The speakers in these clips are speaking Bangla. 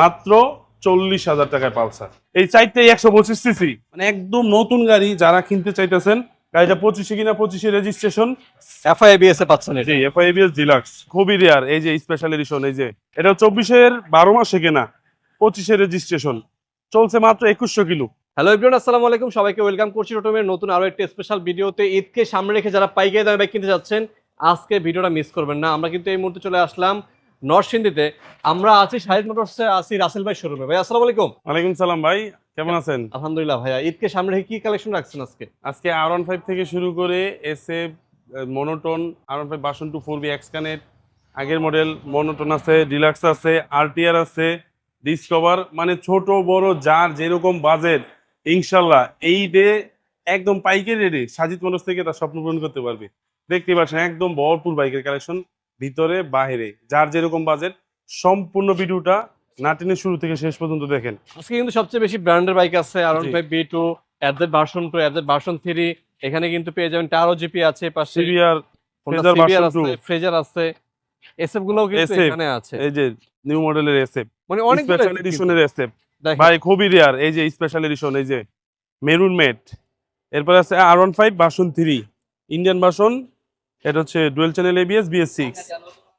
মাত্র চল্লিশ হাজার টাকায় পালসার। এই চারটাই একশো পঁচিশ সিসি। মানে একদম নতুন গাড়ি যারা কিনতে চাইতেছেন গাড়িটা পঁচিশে কিনা পঁচিশে রেজিস্ট্রেশন এফআইবিএস এ পাচ্ছেন জি এফআইবিএস ডিলাক্স খুবই রেয়ার এই যে স্পেশাল এডিশন এই যে। এটা চব্বিশের বারো মাসে কেনা পঁচিশে রেজিস্ট্রেশন চলছে মাত্র একুশশো কিলো। হ্যালো এভরিওয়ান আসসালামু আলাইকুম। সবাইকে ওয়েলকাম করছি টোটমের নতুন আরও একটি স্পেশাল ভিডিওতে ঈদকে সামনে রেখে যারা পাইকারি দামে বাইক কিনতে যাচ্ছেন আজকে ভিডিওটা মিস করবেন না। আমরা কিন্তু এই মুহূর্তে চলে আসলাম নরসিংদীতে। আমরা আছি শাহিদ মোটরসে আছি রাসেল ভাই শোরুমে। ভাই আসসালামু আলাইকুম। ওয়ালাইকুম সালাম ভাই কেমন আছেন? আলহামদুলিল্লাহ ভাইয়া ঈদকে সামনে রেখে কি কালেকশন রাখছেন আজকে? আজকে আর ওয়ান ফাইভ থেকে শুরু করে এসে monotone R one five version two four B X connect আগের মডেল মনোটন আছে ডিলাক্স আছে আরটিআর আছে ডিসকভার মানে ছোট বড় যার যেরকম বাজেট ইনশাল্লাহ এই ডে একদম পাইকারি রেডি সাজিদ মানুষ থেকে তার স্বপ্ন পূরণ করতে পারবে। দেখতে পাচ্ছেন একদম ভরপুর বাইকের কালেকশন ভিতরে বাইরে যার যেরকম বাজেট সম্পূর্ণ ভিডিওটা নাটিনের শুরু থেকে শেষ পর্যন্ত দেখেন। আজকে কিন্তু সবচেয়ে বেশি ব্র্যান্ডের বাইক আছে আর। ফাইভ বি টু অ্যাডজেট ভার্সন টু অ্যাডজেট ভার্সন থ্রি এখানে কিন্তু পেয়ে যাবেন টারো জিপি আছে পাশে। CBR version আছে two। ফ্রেজার আছে। এসএফ গুলোও কিন্তু এখানে আছে। এই যে নিউ মডেলের এসএফ মানে অনেক স্পেশাল এডিশনের এসএফ ভাই খুবই রেয়ার এই যে স্পেশাল এডিশন এই যে মেরুন মেট এরপর আছে R one five version three Indian version এটা হচ্ছে dual channel ABS BS six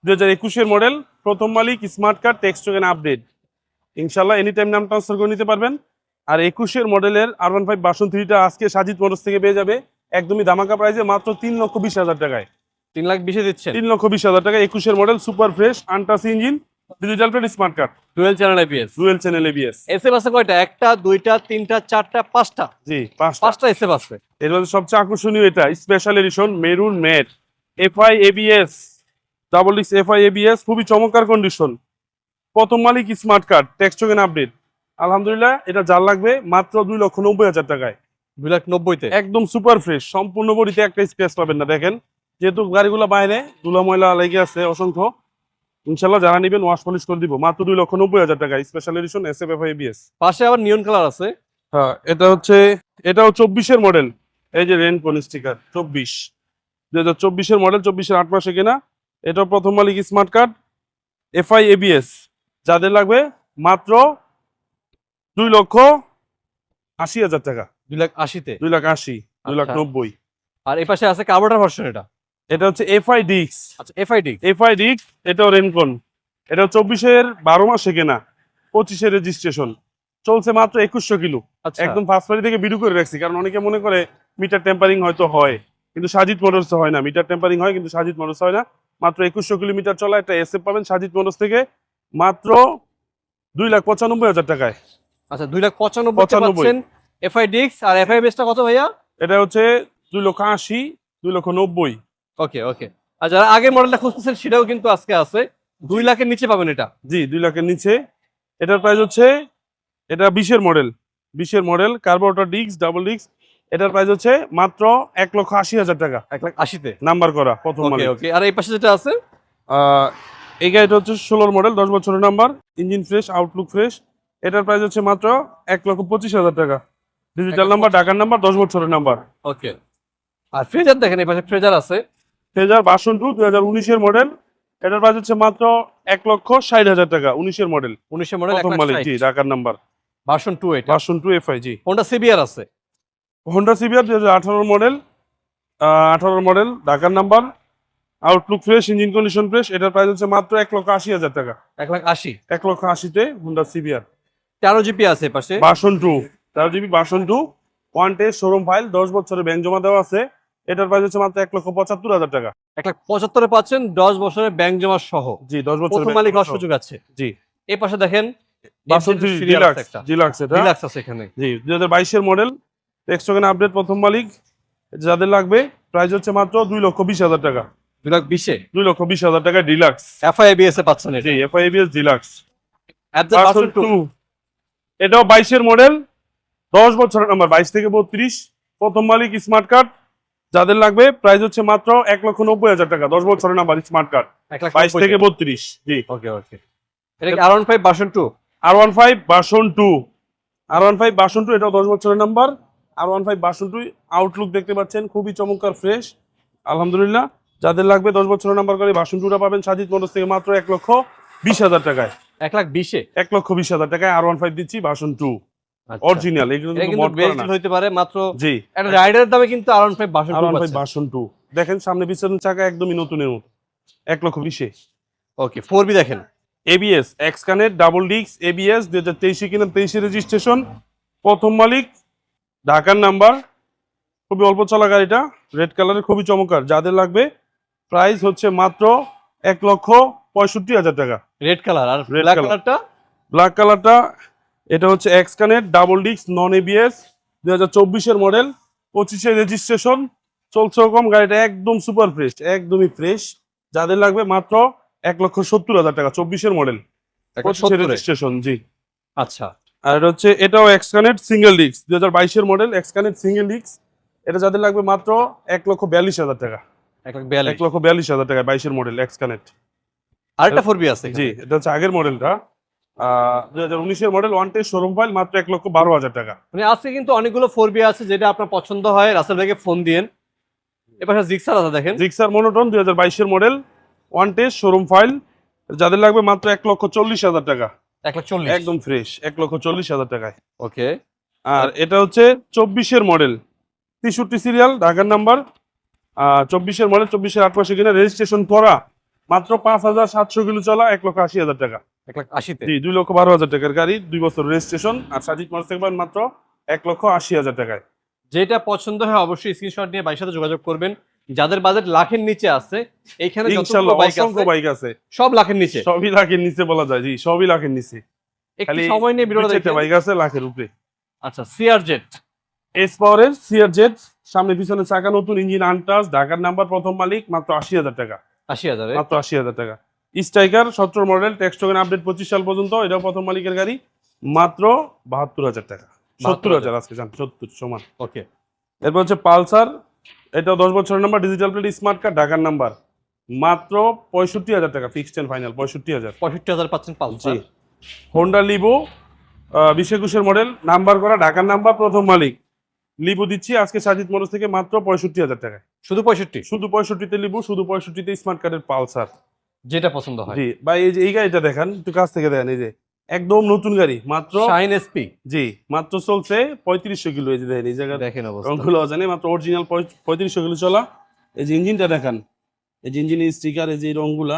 দু হাজার একুশের মডেল প্রথম মালিক smart card tax token update ইনশাল্লাহ এনি টাইম নাম ট্রান্সফার করে নিতে পারবেন। আর একুশের মডেলের আর ওয়ান ফাইভ বাসন থ্রিটা আজকে সাজিদ মোটরস থেকে পেয়ে যাবে। একদমই ধামাকা প্রাইসে মাত্র তিন লক্ষ বিশ হাজার টাকায়। তিন লাখ বিশে দিচ্ছেন? তিন লক্ষ বিশ হাজার টাকা একুশের model super fresh untouched engine digital plate smart card dual channel ABS dual channel ABS SF আছে কয়টা? একটা দুইটা তিনটা চারটা পাঁচটা? জি পাঁচটা। পাঁচটা এসএফ আছে। এর মধ্যে সবচেয়ে আকর্ষণীয় এটা special edition maroon matte FI ABS double ডিক্স এফআই এবিএস খুবই চমৎকার কন্ডিশন প্রথম মালিক smart card tax token update আলহামদুলিল্লাহ এটা যার লাগবে? মাত্র দুই লক্ষ নব্বই হাজার টাকায়। দুই লাখ নব্বইতে? একদম সুপার ফ্রেশ সম্পূর্ণ বডিতে একটা স্পেস পাবেন না দেখেন। যেহেতু গাড়িগুলো বাইরে ধুলা ময়লা লেগে আছে অসংখ্য। ইনশাল্লাহ যারা নেবেন ওয়াশ পলিশ করে দিব। মাত্র দুই লক্ষ নব্বই হাজার টাকা special edition S F FI ABS পাশে আবার নিয়ন কালার আছে। হ্যাঁ এটা হচ্ছে এটাও চব্বিশের মডেল এই যে রেনকন স্টিকার চব্বিশ। দু হাজার চব্বিশের মডেল চব্বিশের আট মাসে কেনা। এটা প্রথম মালিক স্মার্ট কার্ড এফআই এবিএস যাদের লাগবে মাত্র দুই লক্ষ আশি হাজার টাকা। দুই লাখ আশিতে? দুই লাখ আশি দুই লাখ আচ্ছা। নব্বই। আর এই পাশে আছে কার্বোটার ভার্সন এটা? এটা হচ্ছে এফআই ডিক্স আচ্ছা এফআইডি এফআই ডিক্স এটাও রেনকন এটা চব্বিশের বারো মাসে কেনা পঁচিশের রেজিস্ট্রেশন চলছে মাত্র একুশশো কিলো। আচ্ছা। একদম ফার্স্ট পার্টি থেকে ভিডিও করে রাখছি কারণ অনেকে মনে করে মিটার টেম্পারিং হয়তো হয়। কিন্তু সাজিদ মোটরস হয় না মিটার টেম্পারিং হয় কিন্তু সাজিদ মোটরস হয় না। মাত্র একুশশো কিলোমিটার চলা একটা এসএফ পাবেন সাজিদ মোটরস থেকে মাত্র দুই লাখ পঁচানব্বই হাজার টাকায়। আচ্ছা দুই লাখ পঁচানব্বই পঁচানব্বই। পাচ্ছেন এফআই ডিক্স আর এফআই বেসটা কত ভাইয়া? এটা হচ্ছে দুই লক্ষ আশি দুই লক্ষ নব্বই। ওকে ওকে। আর যারা আগের মডেলটা খুঁজতেছেন সেটাও কিন্তু আজকে আছে। দুই লাখের নিচে পাবেন এটা। জি দুই লাখের নিচে। এটার প্রাইস হচ্ছে এটা বিশের মডেল বিশের মডেল কার্বোরেটর ডিক্স ডাবল ডিক্স এটার প্রাইস হচ্ছে মাত্র এক লক্ষ আশি হাজার টাকা। এক লাখ আশিতে? নাম্বার করা প্রথম ওকে আর এই পাশে যেটা আছে? এই গাড়িটা হচ্ছে ষোলোর মডেল দশ বছরের number engine fresh outlook fresh এটার প্রাইস হচ্ছে মাত্র এক লক্ষ পঁচিশ হাজার টাকা। ডিজিটাল নাম্বার ঢাকার নাম্বার দশ বছরের নাম্বার ওকে আর ফ্রেজার দেখেন এই পাশে ফ্রেজার আছে। ফ্রেজার বাসন টু দুই হাজার উনিশের মডেল এটার প্রাইস হচ্ছে মাত্র এক লক্ষ ষাট হাজার টাকা উনিশের মডেল উনিশের মডেল প্রথম মালিক জি ঢাকার নাম্বার ভার্সন টু এটা। Version two F I G. Honda CBR আছে। হোন্ডা সিবিআর দুই হাজার মডেল আঠারোর মডেল ঢাকার number outlook fresh engine condition fresh এটার প্রাইস হচ্ছে মাত্র এক লক্ষ আশি হাজার টাকা। এক লাখ আশি? এক লক্ষ আশিতে হোন্ডা সিবিআর তেরো জিপি আছে পাশে? বাসন টু তেরো GB version two one test showroom file দশ বছরের ব্যাংক জমা দেওয়া আছে এটার প্রাইস হচ্ছে মাত্র এক লক্ষ পঁচাত্তর হাজার টাকা। এক লাখ পঁচাত্তরে পাচ্ছেন দশ বছরের ব্যাংক জমা সহ। জি দশ বছর মালিক হওয়ার সুযোগ আছে। জি। এই পাশে দেখেন বাসন থ্রি ডিলাক্স ডিলাক্স এটা। রিল্যাক্স আছে এখানে। জি দুই হাজার বাইশের মডেল টেক্সটোকেন আপডেট প্রথম মালিক যাদের লাগবে প্রাইস হচ্ছে মাত্র দুই লক্ষ বিশ হাজার টাকা। দুই লাখ বিশে? দুই লক্ষ বিশ হাজার টাকা ডিলাক্স এফআইবিএস এ পাচ্ছেন জি এফআইবিএস ডিলাক্স বাসন এটাও বাইশের মডেল দশ বছরের নাম্বার বাইশ থেকে বত্রিশ। প্রথম মালিক স্মার্ট কার্ড যাদের লাগবে প্রাইস হচ্ছে মাত্র এক লক্ষ নব্বই হাজার টাকা দশ বছরের নাম্বার স্মার্ট কার্ড বাইশ থেকে বত্রিশ জি। ওকে ওকে কি around five version two R one five version two R one five version two এটাও দশ বছরের number R one five version two outlook দেখতে পাচ্ছেন খুবই চমৎকার ফ্রেশ আলহামদুলিল্লাহ যাদের লাগবে দশ বছরের নাম্বার করে বাসন টুটা পাবেন সাজিদ মোটরস থেকে মাত্র এক লক্ষ বিশ হাজার টাকায়। এক লাখ বিশে? এক লক্ষ বিশ হাজার টাকায় আর ওয়ান ফাইভ দিচ্ছি ভার্সন টু অরিজিনাল। হইতে পারে মাত্র জি। একটা রাইডারের দামে কিন্তু R five version R one five version two দেখেন সামনে পিছনের চাকা একদমই নতুনের মতো। এক লক্ষ বিশে। ওকে ফোর বি দেখেন। এবিএস ডাবল ডিক্স এবিএস দুই হাজার তেইশে কিনা তেইশে রেজিস্ট্রেশন প্রথম মালিক ঢাকার নাম্বার খুবই অল্প চলা গাড়িটা রেড কালারের খুবই চমৎকার যাদের লাগবে প্রাইস হচ্ছে মাত্র এক লক্ষ পঁয়ষট্টি হাজার টাকা। রেড কালার আর ব্ল্যাক কালারটা? ব্ল্যাক কালারটা এটা হচ্ছে এক্স কানেক্ট ডাবল ডিক্স নন এবিএস দুই হাজার চব্বিশের মডেল পঁচিশে রেজিস্ট্রেশন চলছে কম গাড়িটা একদম সুপার ফ্রেশ একদমই ফ্রেশ যাদের লাগবে মাত্র এক লক্ষ সত্তর হাজার টাকা চব্বিশের মডেল রেজিস্ট্রেশন জি। আচ্ছা। আর এটা হচ্ছে এটাও এক্সকানেট সিঙ্গেল ডিস্ক দুই হাজার বাইশের মডেল এক্সকানেট সিঙ্গেল ডিস্ক এটা যাদের লাগবে মাত্র এক লক্ষ বিয়াল্লিশ হাজার টাকা। এক এক লক্ষ বিয়াল্লিশ হাজার টাকা বাইশের মডেল এক্সকানেট আরেকটা ফোর বি আছে জি এটা হচ্ছে আগের মডেলটা দুই হাজার উনিশের model one test showroom file মাত্র এক লক্ষ বারো হাজার টাকা। মানে আজকে কিন্তু অনেকগুলো ফোর বি আছে যেটা আপনার পছন্দ হয় রাসেল ভাইকে ফোন দিয়েন। এবার জিক্সার আছে দেখেন। জিক্সার মনোটন দুই হাজার বাইশের model one test showroom file যাদের লাগবে মাত্র এক লক্ষ চল্লিশ হাজার টাকা। এক লাখ চল্লিশ। একদম ফ্রেশ এক লক্ষ চল্লিশ হাজার টাকায়। ওকে। আর এটা হচ্ছে চব্বিশের মডেল তেষট্টি সিরিয়াল ঢাকার নাম্বার চব্বিশের মডেল চব্বিশের আট মাসে কিনা রেজিস্ট্রেশন করা। মাত্র পাঁচ হাজার সাতশো কিলো চলা এক লক্ষ আশি হাজার টাকা। এক লাখ আশিতে? জি দুই লক্ষ বারো হাজার টাকার গাড়ি দুই বছর রেজিস্ট্রেশন আর সাজিদ মাস থেকে মাত্র এক লক্ষ আশি হাজার টাকায়। যেটা পছন্দ হয় অবশ্যই স্ক্রিনশট নিয়ে বাইরের সাথে যোগাযোগ করবেন। যাদের বাজেট লাখের নিচে আছে বাইক অসংখ্য আছে বাইক আছে। সব লাখের নিচে। সবই লাখের নিচে বলা যায় জি সবই লাখের নিচে। একটু সময় নিয়ে ভিডিওটা বাইক আছে লাখের উপরে। আচ্ছা এস পাওয়ারের সামনে পিছনে চাকা নতুন ইঞ্জিন আনটাস ঢাকার নাম্বার প্রথম মালিক মাত্র আশি হাজার টাকা। আশি হাজারে। মাত্র আশি হাজার টাকা। স্ট্রাইকার সতেরো মডেল ট্যাক্স টোকেন আপডেট পঁচিশ সাল পর্যন্ত প্রথম মালিকের গাড়ি মাত্র বাহাত্তর হাজার টাকা। আজকে জান সমান। ওকে এরপর হচ্ছে পালসার এটা দশ বছরের number digital plate smart card ঢাকার নাম্বার মাত্র পঁয়ষট্টি হাজার টাকা ফিক্সড এন্ড ফাইনাল পঁয়ষট্টি হাজার। পঁয়ষট্টি হাজার পাচ্ছেন জি। হোন্ডা লিবো বিশ একুশের মডেল নাম্বার করা ঢাকার নাম্বার প্রথম মালিক। লিবো দিচ্ছি আজকে সাজিদ মোটরস থেকে মাত্র পঁয়ষট্টি হাজার টাকায়। শুধু পঁয়ষট্টি? শুধু পঁয়ষট্টিতে লিবু শুধু পঁয়ষট্টিতে স্মার্ট কার্ডের পালসার। যেটা পছন্দ হয়। জি ভাই এই যে এই গাড়িটা দেখান একটু কাছ থেকে দেখেন এই যে। একদম নতুন গাড়ি মাত্র শাইন এসপি জি মাত্র চলছে পঁয়ত্রিশশো কিলো এই যে দেখেন এই জায়গায় দেখেন রংগুলো জানে মাত্র অরিজিনাল পঁয়ত্রিশশো কিলো চলা। এই যে ইঞ্জিনটা দেখান এই যে ইঞ্জিনের স্টিকার এই যে রংগুলা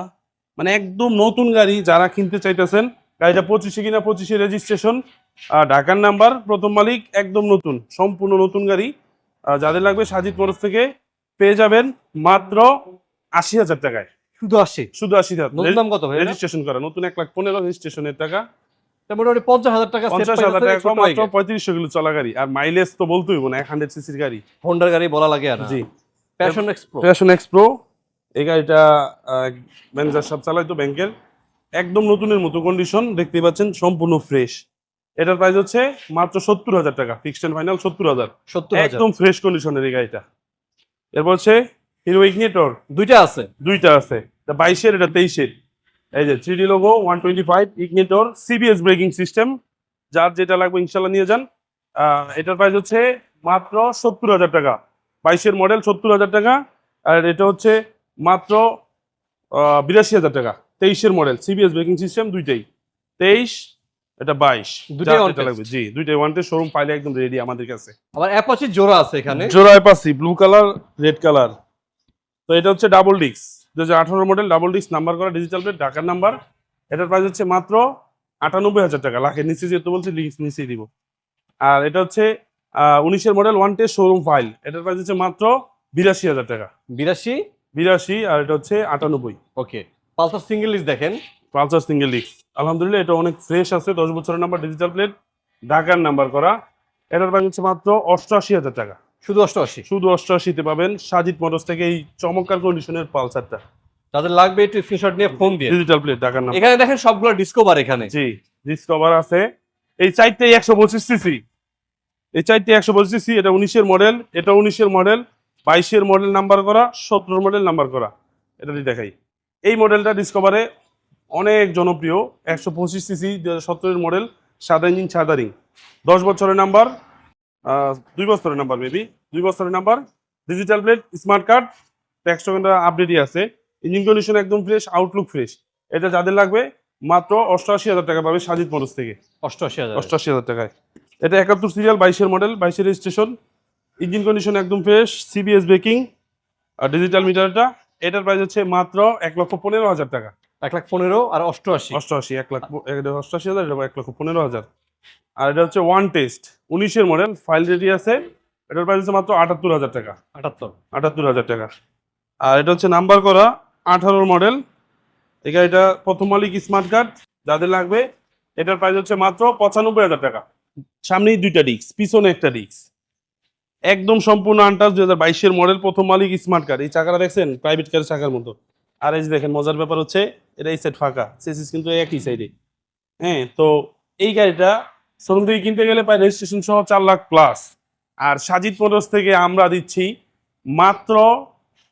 মানে একদম নতুন গাড়ি যারা কিনতে চাইতেছেন গাড়িটা পঁচিশে কিনা পঁচিশে রেজিস্ট্রেশন আর ঢাকার নাম্বার প্রথম মালিক একদম নতুন সম্পূর্ণ নতুন গাড়ি। যাদের লাগবে সাজিদ মোটরস থেকে পেয়ে যাবেন মাত্র আশি হাজার টাকায়। শুধু শুধু আশি নতুন দাম কত ভাই রেজিস্ট্রেশন করা নতুন এক লাখ পনেরো রেজিস্ট্রেশনের টাকা। এটা মোটামুটি পঞ্চাশ হাজার টাকা পঞ্চাশ হাজার টাকা কম মাত্র পঁয়ত্রিশশো কিলো চলা গাড়ি। আর মাইলেজ তো বলতে হইব না এক হান্ড্রেড সিসির গাড়ি। হোন্ডার গাড়ি বলা লাগে আর। জি। প্যাশন এক্সপ্রো ফ্যাশন এক্সপ্রো এই গাড়িটা ম্যানেজার সব চালাইতো ব্যাংকের। একদম নতুনের মতো কন্ডিশন দেখতে পাচ্ছেন সম্পূর্ণ ফ্রেশ এটার প্রাইস হচ্ছে মাত্র সত্তর হাজার টাকা ফিক্সড এন্ড ফাইনাল সত্তর হাজার। সত্তর হাজার। একদম ফ্রেশ কন্ডিশনের এই গাড়িটা। এরপর হচ্ছে হিরো ইগনিটর দুইটা আছে। দুইটা আছে। এটা বাইশের এটা তেইশের। এই যে three logo one twenty five ignitor CBS braking system যার যেটা লাগবে ইনশাল্লাহ নিয়ে যান। এটার প্রাইস হচ্ছে মাত্র সত্তর হাজার টাকা। বাইশের মডেল সত্তর হাজার টাকা আর এটা হচ্ছে মাত্র বিরাশি হাজার টাকা। তেইশের মডেল সিবিএস ব্রেকিং সিস্টেম দুইটাই। তেইশ এটা বাইশ। যেটা test। লাগবে জি দুইটাই ওয়ান শোরুম ফাইলে একদম রেডি আমাদের কাছে। আবার অ্যাপাচি জোড়া আছে এখানে। জোড়ায় পাচ্ছি ব্লু কালার রেড কালার তো এটা হচ্ছে ডাবল ডিক্স দু হাজার আঠারো মডেল ডাবল ডিক্স নাম্বার করা ডিজিটাল প্লেট ঢাকার নাম্বার এটার প্রাইস হচ্ছে মাত্র আটানব্বই হাজার টাকা। লাখের নিচে যেহেতু বলছি লিঙ্কস নিচেই দিব। আর এটা হচ্ছে উনিশের model one test showroom file এটার প্রাইস হচ্ছে মাত্র বিরাশি হাজার টাকা। বিরাশি? বিরাশি আর এটা হচ্ছে আটানব্বই। ওকে। পালসার সিঙ্গেল লিস দেখেন। পালসার সিঙ্গেল ডিক্স আলহামদুলিল্লাহ এটা অনেক ফ্রেশ আছে দশ বছরের নাম্বার ডিজিটাল প্লেট ঢাকার নাম্বার করা। এটার প্রাইস হচ্ছে মাত্র অষ্টআশি হাজার টাকা। শুধু অষ্টআশি? শুধু অষ্টআশিতে পাবেন। সাজিদ মোটরস থেকে এই চমৎকার কন্ডিশনের পালসারটা। যাদের লাগবে একটু স্ক্রিনশট নিয়ে ফোন দিয়ে। ডিজিটাল প্লেট ঢাকার নাম। এখানে দেখেন সবগুলো ডিসকভার এখানে। জি ডিসকভার আছে। এই চারটেই একশো পঁচিশ সিসি এই চারটে একশো পঁচিশ সিসি এটা উনিশের মডেল এটা উনিশের মডেল বাইশের মডেল নাম্বার করা সতেরোর মডেল নাম্বার করা। এটা দিয়ে দেখাই। এই মডেলটা ডিসকভারে অনেক জনপ্রিয়। একশো পঁচিশ সিসি দু হাজার সতেরোর মডেল সাদা ইঞ্জিন সাদারিং দশ বছরের নাম্বার দুই বছরের নাম্বার মেবি দুই বছরের number digital plate smart card tax টোকেনটা আপডেটই আছে। ইঞ্জিন কন্ডিশন একদম ফ্রেশ আউটলুক ফ্রেশ এটা যাদের লাগবে মাত্র অষ্টআশি হাজার টাকা পাবে সাজিদ মোটরস থেকে। অষ্টআশি হাজার। অষ্টআশি হাজার টাকায়। এটা একাত্তর সিরিয়াল বাইশের মডেল বাইশের রেজিস্ট্রেশন ইঞ্জিন কন্ডিশন একদম ফ্রেশ সিবিএস ব্রেকিং আর ডিজিটাল মিটারটা এটার প্রাইস হচ্ছে মাত্র এক লক্ষ পনেরো হাজার টাকা। এক লাখ পনেরো আর অষ্টআশি। অষ্টআশি এক লাখ অষ্টআশি হাজার এক লক্ষ পনেরো হাজার। আর এটা হচ্ছে ওয়ান টেস্ট উনিশের মডেল ফাইল রেডি আছে। এটার প্রাইস হচ্ছে মাত্র আটাত্তর হাজার টাকা। আটাত্তর। আটাত্তর হাজার টাকা। আর এটা হচ্ছে নাম্বার করা আঠারোর মডেল এই গাড়িটা প্রথম মালিক স্মার্ট কার্ড যাদের লাগবে এটার প্রাইস হচ্ছে মাত্র পঁচানব্বই হাজার টাকা। সামনেই দুইটা ডিস্ক পিছনে একটা ডিস্ক একদম সম্পূর্ণ আনটাস দুই হাজার বাইশের মডেল প্রথম মালিক স্মার্ট কার্ড এই চাকাটা দেখছেন? প্রাইভেট কারের চাকার মতো। আর এই যে দেখেন মজার ব্যাপার হচ্ছে এটা এই সাইড ফাঁকা। সেসিস কিন্তু একই সাইডে হ্যাঁ তো এই গাড়িটা শোরুম থেকে কিনতে গেলে প্রায় রেজিস্ট্রেশন সহ চার লাখ প্লাস আর সাজিদ মোটরস থেকে আমরা দিচ্ছি মাত্র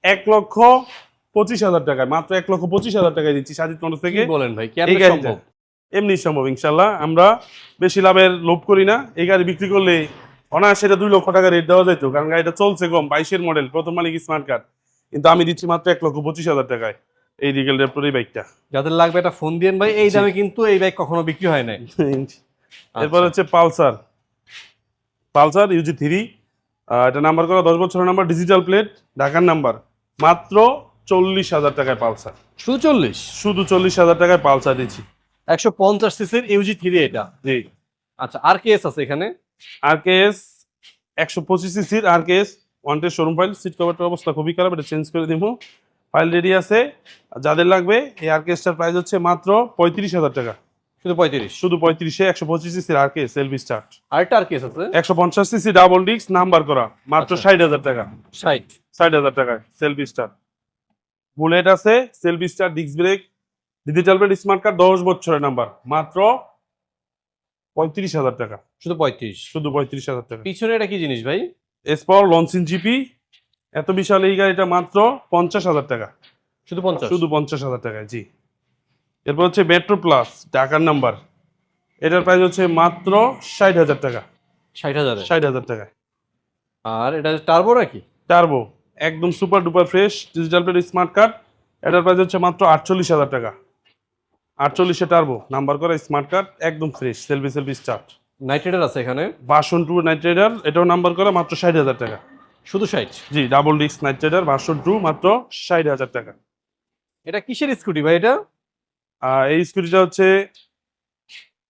এক লক্ষ পঁচিশ হাজার টাকায় মাত্র এক লক্ষ পঁচিশ হাজার টাকায় দিচ্ছি সাজিদ মোটরস থেকে। বলেন ভাই এমনি সম্ভব? ইনশাল্লাহ। আমরা বেশি লাভের লোভ করি না। এই গাড়ি বিক্রি করলে অনায়াসে এটা দুই লক্ষ টাকা রেট দেওয়া যেত কারণ গাড়িটা চলছে কম বাইশের মডেল প্রথম মালিক স্মার্ট কার্ড কিন্তু আমি দিচ্ছি মাত্র এক লক্ষ পঁচিশ হাজার টাকায় এই রিগেল রেপ্টোর এই বাইকটা যাদের লাগবে একটা ফোন দিয়েন ভাই এই দামে কিন্তু এই বাইক কখনো বিক্রি হয় নাই। এরপর। হচ্ছে পালসার। পালসার ইউজি থ্রি এটা নাম্বার করা দশ বছরের নাম্বার ডিজিটাল প্লেট ঢাকার নাম্বার মাত্র চল্লিশ হাজার টাকায় পালসার। শুধু চল্লিশ? শুধু চল্লিশ হাজার টাকায় পালসার দিচ্ছি। একশো পঞ্চাশ সিসির ইউজি থ্রি এটা? জি। আচ্ছা আর কে এস আছে এখানে? আর কে এস একশো পঁচিশ সিসির R K S one test showroom file seat কভারটার অবস্থা খুবই খারাপ এটা চেঞ্জ করে দিব। ফাইল রেডি আছে। যাদের লাগবে এই আর কেসটার প্রাইস হচ্ছে মাত্র পঁয়ত্রিশ হাজার টাকা। শুধু পঁয়ত্রিশ। শুধু পঁয়ত্রিশে একশো পঁচিশ সিসির আর কে এলবি স্টার্ট। আরেকটা আর কেস আছে? একশো পঞ্চাশ সিসি ডাবল ডিস্ক নাম্বার করা। মাত্র আচ্ছা। ষাট হাজার টাকা। ষাট। ষাট হাজার টাকায় সেলফি স্টার বুলেট আছে selfie star disc brake digital plate smart card দশ বছরের নাম্বার। মাত্র পঁয়ত্রিশ হাজার টাকা। শুধু পঁয়ত্রিশ। শুধু পঁয়ত্রিশ হাজার টাকা। পিছনে এটা কি জিনিস ভাই? এসপাওয়ার লঞ্চিন জিপি। এত বিশাল এই গাড়িটা মাত্র পঞ্চাশ হাজার টাকা। শুধু পঞ্চাশ। শুধু পঞ্চাশ হাজার টাকায় জি। এরপর হচ্ছে মেট্রো প্লাস ঢাকার নাম্বার এটার প্রাইস হচ্ছে মাত্র ষাট হাজার টাকা। ষাট হাজার? ষাট হাজার টাকা আর এটা টার্বো নাকি? টার্বো একদম super duper fresh digital plate smart card এটার প্রাইস হচ্ছে মাত্র আটচল্লিশ হাজার টাকা। আটচল্লিশে টার্বো নাম্বার করা স্মার্ট কার্ড একদম ফ্রেশ সেলফি সেলফি স্টার্ট নাইট্রেটার আছে এখানে? বাসন টু নাইট রাইডার এটাও নাম্বার করা মাত্র ষাট হাজার টাকা। শুধু ষাট? জি double disc night rider version two মাত্র ষাট হাজার টাকা। এটা কিসের স্কুটি ভাই এটা? আর এই স্কুটিটা হচ্ছে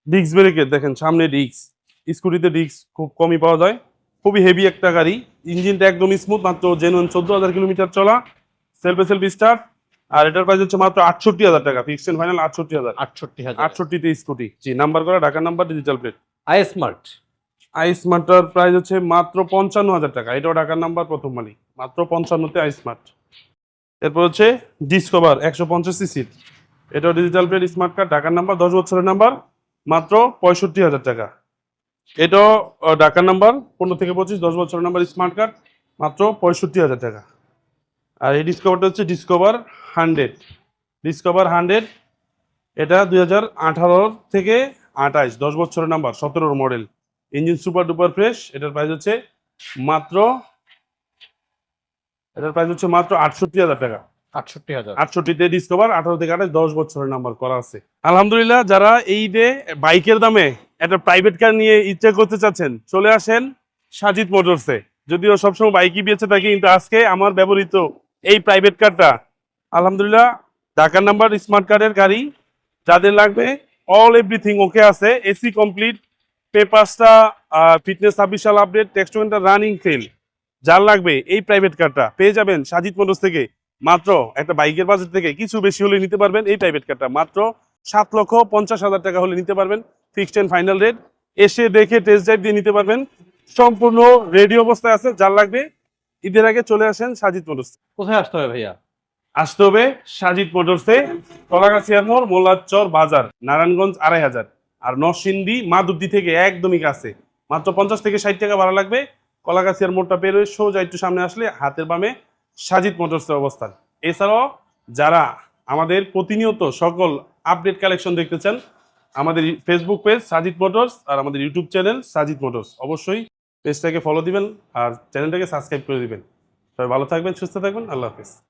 ডিস্ক ব্রেকের দেখেন সামনে ডিস্ক স্কুটিতে ডিস্ক খুব কমই পাওয়া যায়। খুবই হেভি একটা গাড়ি। ইঞ্জিনটা একদম স্মুথ মাত্র জেনুইন চোদ্দ হাজার কিলোমিটার চলা। সেলফে সেলফ স্টার্ট আর এটার প্রাইস হচ্ছে মাত্র আটষট্টি হাজার টাকা। ফিক্সড ফাইনাল আটষট্টি হাজার আটষট্টি হাজার আটষট্টিতে স্কুটি। জি নাম্বার করা ঢাকার number digital plate I smart I স্মার্টটার price হচ্ছে মাত্র পঞ্চান্ন হাজার টাকা। এটাও ঢাকার নাম্বার প্রথম মালিক। মাত্র পঞ্চান্নতে আই স্মার্ট এরপর হচ্ছে ডিসকভার একশো পঞ্চাশ সিসির এটাও ডিজিটাল প্লেট স্মার্ট কার্ড ঢাকার নাম্বার দশ বছরের নাম্বার মাত্র পঁয়ষট্টি হাজার টাকা। আহ, ঢাকার নাম্বার পনেরো থেকে পঁচিশ দশ বছরের নাম্বার স্মার্ট কার্ড মাত্র পঁয়ষট্টি হাজার টাকা। আর এই ডিসকভারটা হচ্ছে ডিসকভার হান্ড্রেড ডিসকভার হান্ড্রেড এটা দুই হাজার আঠারো থেকে আঠাইশ দশ বছরের নাম্বার সতেরোর model engine super duper fresh এটার প্রাইস হচ্ছে মাত্র এটার প্রাইস হচ্ছে মাত্র আটষট্টি হাজার টাকা। আটষট্টি হাজার। আটষট্টিতে ডিসকভার আঠারো থেকে আঠাশ দশ বছরের নাম্বার করা আছে। আলহামদুলিল্লাহ, যারা এই ডে বাইকের দামে একটা প্রাইভেট কার নিয়ে ইচ্ছা করতে চাচ্ছেন, চলে আসেন সাজিদ মোটরসে। যদিও সবসময় বাইকই বেঁচে থাকি, কিন্তু আজকে আমার ব্যবহৃত এই প্রাইভেট কারটা আলহামদুলিল্লাহ, ঢাকার নাম্বার স্মার্ট কার্ডের গাড়ি, যাদের লাগবে অল এভরিথিং ওকে আছে এসি কমপ্লিট পেপারসটা ফিটনেস ছাব্বিশ সাল আপডেট টেক্সটোমেন্টার রানিং ফেল যার লাগবে এই প্রাইভেট কারটা পেয়ে যাবেন সাজিদ মোটরস থেকে। মাত্র একটা বাইকের বাজেট থেকে কিছু বেশি হলে নিতে পারবেন। এই প্রাইভেট কারটা মাত্র সাত লক্ষ পঞ্চাশ হাজার টাকা হলে নিতে পারবেন। ফিক্সড এন্ড ফাইনাল রেট এসে দেখে টেস্ট ড্রাইভ দিয়ে নিতে পারবেন। সম্পূর্ণ রেডি অবস্থায় আছে যার লাগবে। ঈদের আগে চলে আসেন সাজিদ মোটরস। কোথায় আসতে হবে ভাইয়া? আসতে হবে সাজিদ মোটরসে কলাগাছিয়ার মোড় মোল্লাচর বাজার নারায়ণগঞ্জ আড়াই হাজার। আর নরসিংদী মাদুদ্দি থেকে একদমই কাছে। মাত্র পঞ্চাশ থেকে ষাট টাকা ভাড়া লাগবে। কলাগাছিয়ার মোড়টা পেরোয় সোজা একটু সামনে আসলে হাতের বামে সাজিদ মোটরসের অবস্থান। এছাড়াও যারা আমাদের প্রতিনিয়ত সকল আপডেট কালেকশন দেখতে চান আমাদের ফেসবুক পেজ সাজিদ মোটরস আর আমাদের ইউটিউব চ্যানেল সাজিদ মোটরস অবশ্যই পেজটাকে ফলো দিবেন আর চ্যানেলটাকে সাবস্ক্রাইব করে দিবেন। সবাই ভালো থাকবেন, সুস্থ থাকবেন, আল্লাহ হাফিজ।